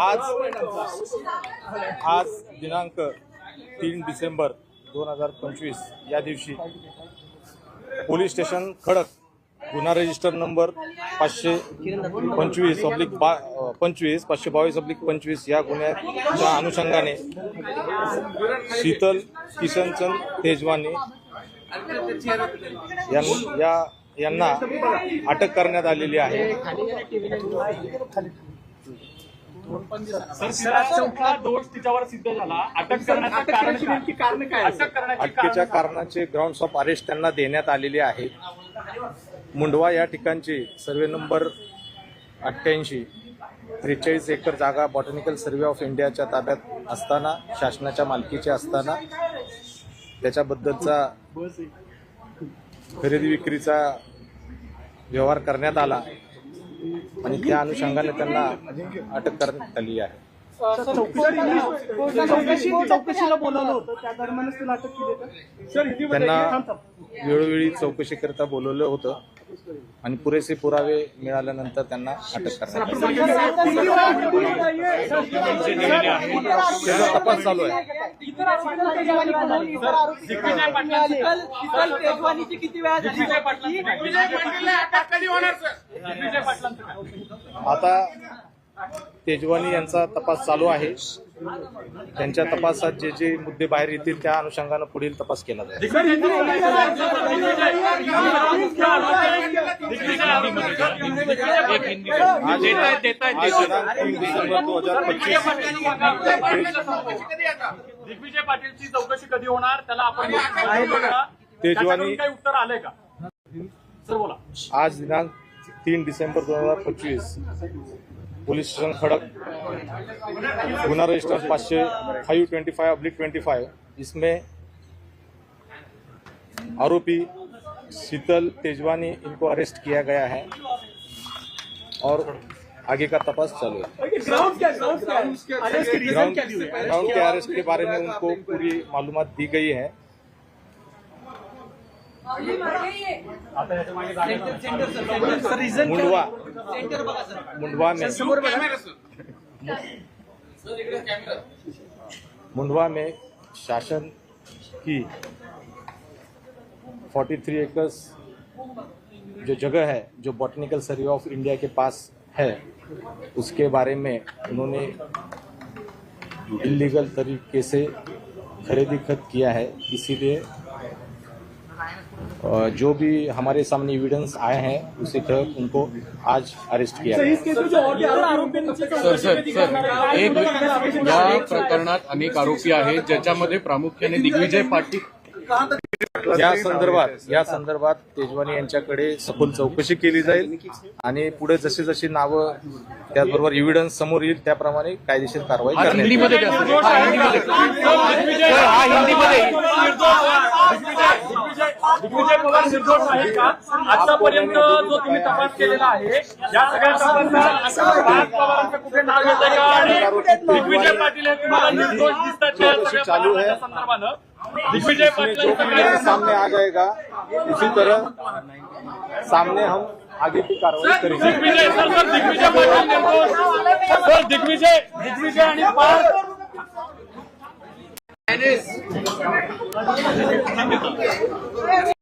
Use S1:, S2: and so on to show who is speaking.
S1: आज आज दिनांक तीन डिसेंबर दोन हजार पंचवीस या दिवशी पोलीस स्टेशन खडक गुन्हा रजिस्टर नंबर पाचशे पंचवीस अब्लिक बा पंचवीस पाचशे बावीस अब्लिक पंचवीस या गुन्ह्याच्या अनुषंगाने शीतल किशनचंद तेजवानी या यांना अटक करण्यात आलेली आहे.
S2: सर तिला चौथा दोष तिच्यावर सिद्ध झाला. अटक करण्याचं कारण काय? अटक करण्याचे
S1: अटकेच्या
S2: कारण
S1: कारणाचे ग्राउंड्स ऑफ अरेस्ट त्यांना देण्यात आलेले आहे. मुंडवा या ठिकाणची सर्वे नंबर अठ्ठ्याऐंशी त्रेचाळीस एकर जागा बॉटनिकल सर्वे ऑफ इंडियाच्या ताब्यात असताना शासनाच्या मालकीची असताना त्याच्याबद्दलचा खरेदी विक्रीचा व्यवहार करण्यात आला आणि त्या अनुषंगाने त्यांना अटक करण्यात आली आहे.
S3: चौकशी चौकशीला बोलावलं होतं त्या दरम्यानच तुला अटक केली का सर
S1: त्यांना वेळोवेळी चौकशीकरिता बोलवलं होतं आणि पुरेसे पुरावे मिळाल्यानंतर त्यांना अटक करण्यात आली. त्याचा तपास चालू आहे? आता तेजवानी यांचा तपास चालू आहे. त्यांच्या तपासात जे जे मुद्दे बाहेर येतील त्या अनुषंगानं पुढील तपास केला जाईल. आज आज दिनांक तीन डिसेंबर दोन हजार पंचवीस
S2: दिग्विजय पाटीलची चौकशी कधी होणार? त्याला आपण
S1: तेजवानी-
S2: काही उत्तर आलंय का? सर बोला.
S1: आज दिनांक तीन डिसेंबर दो हजार पच्चीस पुलिस स्टेशन खड़क गुना रजिस्टर पाँच फाइव ट्वेंटी फाइव अब्लिक ट्वेंटी फाइव इसमें आरोपी शीतल तेजवानी इनको अरेस्ट किया गया है और आगे का तपास चालू है।
S3: ग्राउंड क्या ग्राउंड क्या? अरेस्ट की है?
S1: अरेस्ट के बारे में उनको पूरी मालूमात दी गई है। मुंडवा। मुंडवा में। मुंडवा में शासन की 43 थ्री एकर्स जो जगह है, जो बॉटनिकल सर्वे ऑफ़ इंडिया के पास है, उसके बारे में उन्होंने इलीगल तरीके से खरीदी खत किया है। इसीलिए जो भी हमारे सामने एविडेंस आए हैं उसी तहत उनको आज अरेस्ट किया
S3: हैं,
S4: सर सर सर एक या प्रकरणात अनेक आरोपी आहेत ज्याच्यामध्ये प्रामुख्याने दिग्विजय पाटील
S1: या संदर्भात या संदर्भात तेजवानी यांच्याकडे सखोल चौकशी केली जाईल. आणि पुढे जशी जशी नावं त्याचबरोबर एव्हिडन्स समोर येईल त्याप्रमाणे कायदेशीर कारवाई
S2: आतापर्यंत जो तुम्ही तपास केलेला आहे या सगळ्या तपासात पाच पवारांचं कुठे नाव येतं का? आणि दिग्विजय पाटील हे तुम्हाला निर्दोष दिसतात सगळ्या
S1: है.
S2: संदर्भानं.
S1: इसमें जो सामने आ जाएगा उसी तरह सामने हम आगे की कार्रवाई करेंगे।
S2: Digvijay sir sir Digvijay Patil sir Digvijay Digvijay आणि